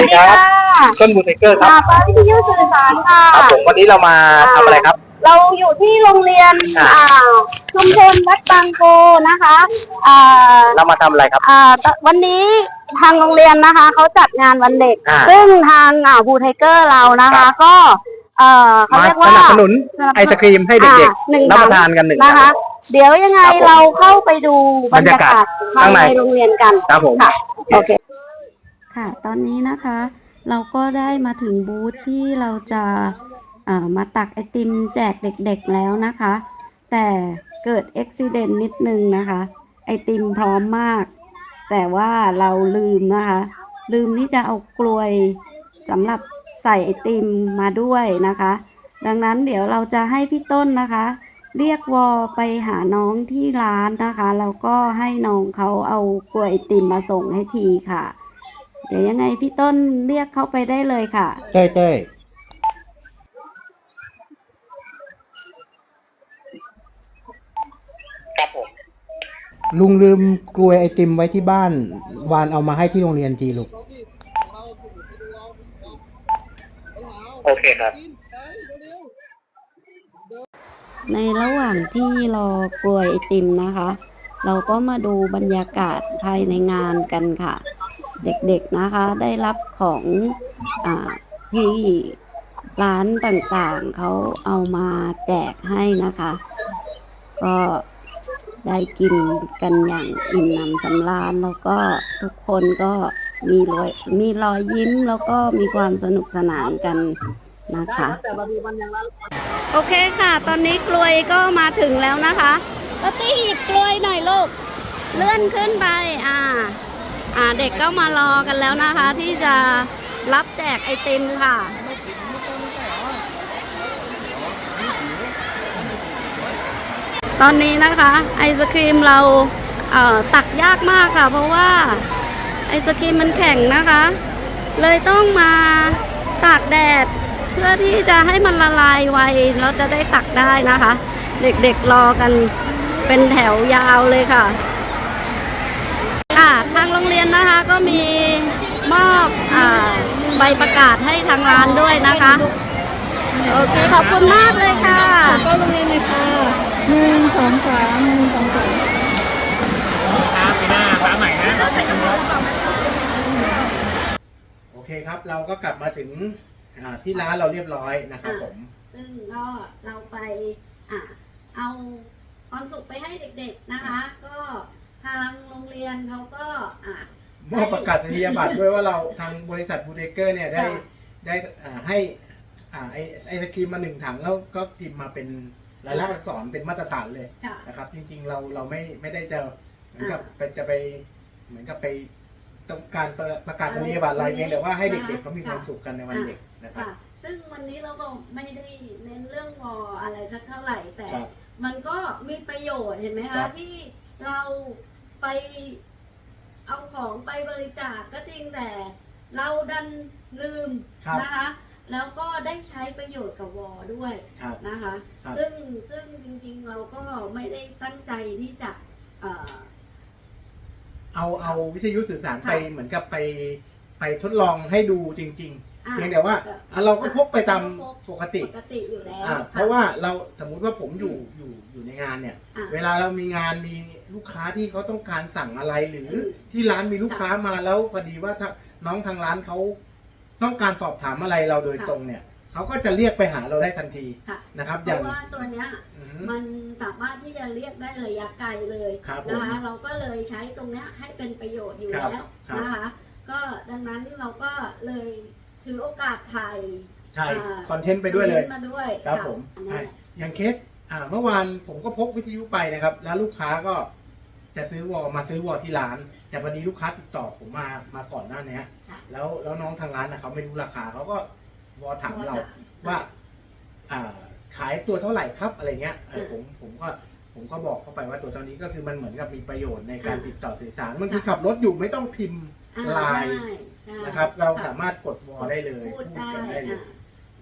วัสดีค่ะต้นบูเทเกอร์ครับมาฟ้าวิทยุสื่อสารค่ะครับผมวันนี้เรามาทำอะไรครับ เราอยู่ที่โรงเรียนอ่าอ่าชุมชนวัดบางโพนะคะอ่าเรามาทำอะไรครับอ่าตวันนี้ทางโรงเรียนนะคะเขาจัดงานวันเด็กอ่าซึ่งทางอ่าบูไทเกอร์เรานะครัคะบก็เอ่อเขามาเรียกสว่านับสนุนสนับสนุนไอศครีมให้เด็กอ่าหนึ่งๆรับประทานกันหนึ่งนะคะ เดี๋ยวยังไงครับผมเราเข้าไปดูบรรยากาศบรรยากาศภายในข้างในโรงเรียนกันครับผมค่ะโอเค ค่ะ ตอนนี้นะคะ เราก็ได้มาถึงบูธที่เราจะเอ่อมาตักไอติมแจกเด็กๆแล้วนะคะ แต่เกิดอุบิเหตุนิดนึงนะคะ ไอติมพร้อมมาก แต่ว่าเราลืมนะคะ ลืมที่จะเอากลวยสำหรับใส่ไอติมมาด้วยนะคะ ดังนั้นเดี๋ยวเราจะให้พี่ต้นนะคะ เรียกวอไปหาน้องที่ร้านนะคะแล้วก็ให้น้องเขาเอากลวยไอติมมาส่งให้ทีค่ะ เดี๋ยวยังไงพี่ต้นเรียกเข้าไปได้เลยค่ะเต้ยเต้ยครับผม ลุงลืมกลวยไอติมไว้ที่บ้าน วานเอามาให้ที่โรงเรียนทีลูก โอเคครับ ในระหว่างที่รอกลวยไอติมนะคะ เราก็มาดูบรรยากาศภายในงานกันค่ะ เด็กๆนะคะได้รับของอาที่ร้านต่างๆเขาเอามาแจกให้นะคะ ก็ได้กินกันอย่างอิ่มหนำสำราญแล้วก็ทุกคนก็มีรอยมีรอยยิ้มแล้วก็มีความสนุกสนานกันนะคะ โอเคค่ะ ตอนนี้กลวยก็มาถึงแล้วนะคะปตี้หยิบกลวยหน่อยลูก เลื่อนขึ้นไปอ่า อ่าเด็กก็มารอกันแล้วนะคะ ที่จะรับแจกไอติมค่ะ ตอนนี้นะคะไอศครีมเราเตักยากมากค่ะ เพราะว่าไอศครีมมันแข็งนะคะ เลยต้องมาตากแดดเพื่อที่จะให้มันละลายไวเราจะได้ตักได้นะคะ เด็กๆรอกันเป็นแถวยาวเลยค่ะ รงเรียนนะคะก็มีมอบอาใบประกาศให้ทางร้านด้วยนะคะ โอเค ขอบคุณมากเลยค่ะก็โรงเรียนเลยค่ะหนึ่งสองสามหนึ่งสองสามโอเคครับเราก็กลับมาถึงอ่าที่ร้านเราเรียบร้อยนะครับผม ซึ่งก็เราไปอะเอาความสุขไปให้เด็กๆนะคะ ก็ ทางโรงเรียนเขาก็อะ มอบประกาศนียบัตรด้วยว่าเราทางบริษัทบูเทเกอร์เนี่ยได้ค่ะ ได้อ่าให้อ่าไอไอศครีมมาหนึ่งถังแล้วก็พิมพ์มาเป็นลายลักษณ์อักษรเป็นมาตรฐานเลยค่ะ นะครับ จริง ๆ เราเราไม่ไม่ได้จะเหมือนกับไปจะไปเหมือนกับไปต้องการประประกาศนียบัตรอะไรเพียงแต่ว่าให้เด็กๆเขามีความสุขกันในวันเด็กนะครับ ค่ะ ซึ่งวันนี้เราก็ไม่ได้เน้นเรื่องวออะไรสักเท่าไหร่แต่ ครับมันก็มีประโยชน์เห็นไหมครัคะบที่เรา ไปเอาของไปบริจาคก็จริงแต่เราดันลืมครับนะคะ แล้วก็ได้ใช้ประโยชน์กับวอด้วยครับนะคะ ครับซึ่งซึ่งจริงๆเราก็ไม่ได้ตั้งใจที่จะเอ่อ เอาเอาวิทยุสื่อสารค่ะไปเหมือนกับไปไปทดลองให้ดูจริง อะๆเพียงแต่ว่าอะเราก็พกไปตามปกติปกติอยู่แล้วอะค่เพราะว่าเราสมมุติว่าผมอยู่อยู่อยู่ในงานเนี่ย อะ เวลาเรามีงานมีลูกค้าที่เขาต้องการสั่งอะไรหรืออืมที่ร้านมีลูกค้ามาแล้วพอดีว่าถ้าน้องทางร้านเขาต้องการสอบถามอะไรเราโดยค่ะตรงเนี่ยเขาก็จะเรียกไปหาเราได้ทันทีค่ะ นะครับเพอย่าง ราะว่าตัวเนี้ยอืม มันสามารถที่จะเรียกได้ระยะไกลเลยครับผมนะคะเราก็เลยใช้ตรงเนี้ยให้เป็นประโยชน์อยู่ครับแล้วครับ นะคะ ก็ดังนั้นเราก็เลย ถือโอกาสถ่ายใช่อ่าคอนเทนต์ไปด้วยเลย มาด้วยครับะผมอันนี้อะอย่างเคสอ่าเมื่อวานผมก็พกวิทยุไปนะครับ แล้วลูกค้าก็จะซื้อวอลมาซื้อวอลที่ร้าน แต่พอดีลูกค้าติดต่อผมมามาก่อนหน้านี้ค่ะ แล้วแล้วน้องทางร้านนะเขาไม่รู้ราคาเขาก็วอลถามเราว่าอ่า ขายตัวเท่าไหร่ครับอะไรเงี้ยเออผมผมก็ผมก็บอกเขาไปว่าตัวเท่านี้ก็คือมันเหมือนกับมีประโยชน์ในการติดต่อสื่อสารบางทีขับรถอยู่ไม่ต้องพิมพ์อ่าไลน์ใช่ใช่ นะครับ เราค่ะสามารถกดวอลได้เลยพูดได้กันได้เลยอะ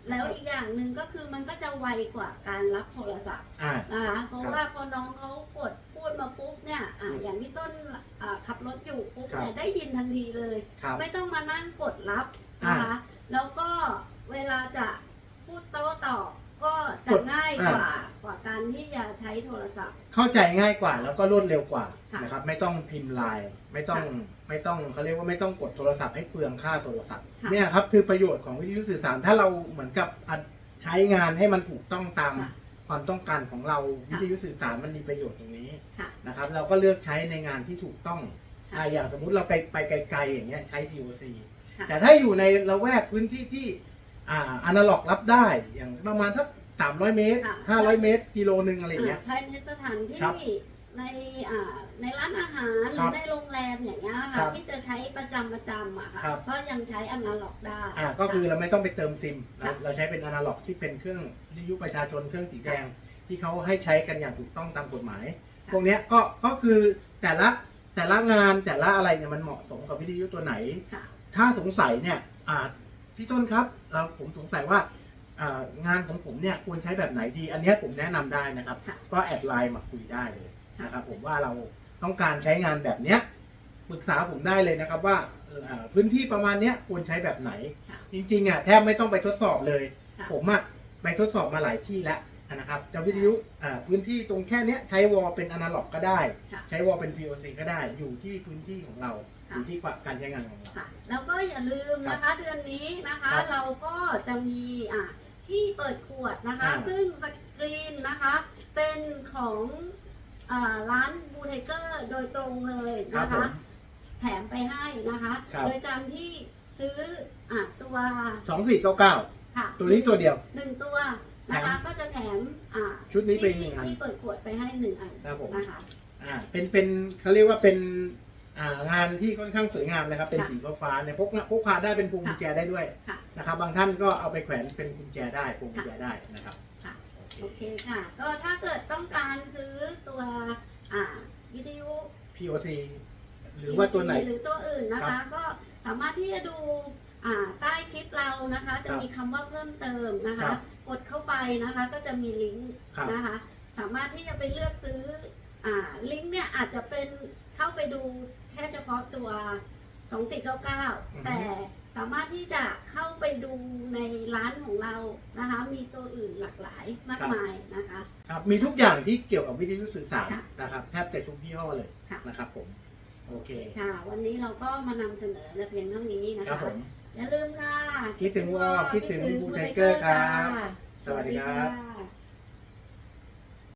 แล้วอีกอย่างหนึ่งก็คือมันก็จะไวกว่าการรับโทรศัพท์อ่า นะคะเพราะครับว่าพอน้องเขากดพูดมาปุ๊บเนี่ยอะอย่างที่ต้นอะขับรถอยู่ปุ๊บครับเนี่ยได้ยินทันทีเลย ครับ ไม่ต้องมานั่งกดรับนะคะอ่าแล้วก็เวลาจะพูดโต้ตอบก็จะกดง่ายอ่ากว่าก ว่าการที่จะใช้โทรศัพท์ เข้าใจง่ายกว่าแล้วก็รวดเร็วกว่าค่ะนะครับ ไม่ต้องพิมพ์ไลน์ไม่ต้องไม่ต้องเขาเรียกว่าไม่ต้องกดโทรศัพท์ให้เปลืองค่าโทรศัพท์ค่ะ เนี่ยครับคือประโยชน์ของวิทยุสื่อสารถ้าเราเหมือนกับอัดใช้งานให้มันถูกต้องตามค่ะความต้องการของเราค่ะวิทยุสื่อสารมันมีประโยชน์ตรงนี้ค่ะ นะครับ เราก็เลือกใช้ในงานที่ถูกต้องค่ะอ่าอย่างสมมุติเราไปไปไกลๆอย่างเงี้ยใช้ POC ค่ะ แต่ถ้าอยู่ในละแวกพื้นที่ที่อ่าอนาล็อกรับได้อย่างประมาณสัก 300เมตรค่ะ500เมตรกิโลนึงอะไรอย่างเงี้ยอ่าภายในสถานที่ครับในอ่าในร้านอาหารหครัรือบในโรงแรมอย่างเงี้ยครัค่ะบที่จะใช้ประจำประจำอะค่ะครับ ก็ยังใช้อนาล็อกได้ อ่าก็คือเราไม่ต้องไปเติมซิมค่ะเราเราใช้เป็นอนาล็อกที่เป็นเครื่องวิทยุประชาชนเครื่องสีแดงที่เขาให้ใช้กันอย่างถูกต้องตามกฎหมาย พวกเนี้ยก็ก็คือแต่ละแต่ละงานแต่ละอะไรเนี่ยมันเหมาะสมกับวิทยุตัวไหน ค่ะ ถ้าสงสัยเนี่ยอ่าพี่ต้นครับ เราผมสงสัยว่าอ่า งานของผมเนี่ยควรใช้แบบไหนดี อันเนี้ยผมแนะนำได้นะครับค่ะก็แอดไลน์มาคุยได้เลยนะครับผมว่าเราต้องการใช้งานแบบเนี้ยปรึกษาผมได้เลยนะครับว่าอ่าพื้นที่ประมาณเนี้ยควรใช้แบบไหนค่ะจริงๆอะแทบไม่ต้องไปทดสอบเลยค่ะผมอะไปทดสอบมาหลายที่แล้วนะครับแต่วิทยุอ่าพื้นที่ตรงแค่เนี้ยใช้วอลเป็นอนาล็อกก็ได้ค่ะใช้วอลเป็น VOC ก็ได้อยู่ที่พื้นที่ของเราค่ะอยู่ที่การใช้งานของเราค่ะแล้วก็อย่าลืมนะคะเดือนนี้นะคะครับเราก็จะมีอะ ที่เปิดขวดนะคะ อ่า ซึ่งสกรีนนะคะ เป็นของอ่าร้านบูเทเกอร์โดยตรงเลยครับนะผคะ ม แถมไปให้นะคะ ครับ โดยการที่ซื้ออะตัวสองสี่เก้าเก้าค่ะตัวนี้ตัวเดียว หนึ่งตัวนะคะก็จะแถมอะชุดนี้ไปที่หนึ่งอัน ที่เปิดขวดไปให้หนึ่งอันครับผม นะคะ อ่าเป็นเป็นเขาเรียกว่าเป็น อ่างานที่ค่อนข้างสวยงามนะครับ เป็นค่ะสีฟ้าๆเนี่ยพกพกพาได้เป็นพวงกุญแจได้ด้วยค่ะนะครับ บางท่านก็เอาไปแขวนเป็นกุญแจได้พวงกุญแจได้นะครับค่ะ โอเคโอเคค่ะ ก็ถ้าเกิดต้องการซื้อตัวอ่าวิทยุ POC หรือว่าตัวไหน หรือตัวอื่นนะครัคะ บก็สามารถที่จะดูอ่าใต้คลิปเรานะคะ จะครับมีคำว่าเพิ่มเติมนะครัคะ บกดเข้าไปนะคะก็จะมีลิงก์ครับนะคะ สามารถที่จะไปเลือกซื้ออ่าลิงก์เนี่ยอาจจะเป็นเข้าไปดูแค่เฉพาะตัว 2499 แต่สามารถที่จะเข้าไปดูในร้านของเรานะคะ มีตัวอื่นหลากหลายมากมายนะคะ ครับมีทุกอย่างที่เกี่ยวกับวิทยุสื่อสารค่ะนะครับแทบจะทุกยี่ห้อเลยค่ะ นะครับผมโอเคค่ะ วันนี้เราก็มานำเสนอเพียงเท่านี้นะครัคะ บผม อย่าลืมค่ะคิดถึงวอคิดถึงบูไทเกอร์ครับค่ะสวัสดีครับะ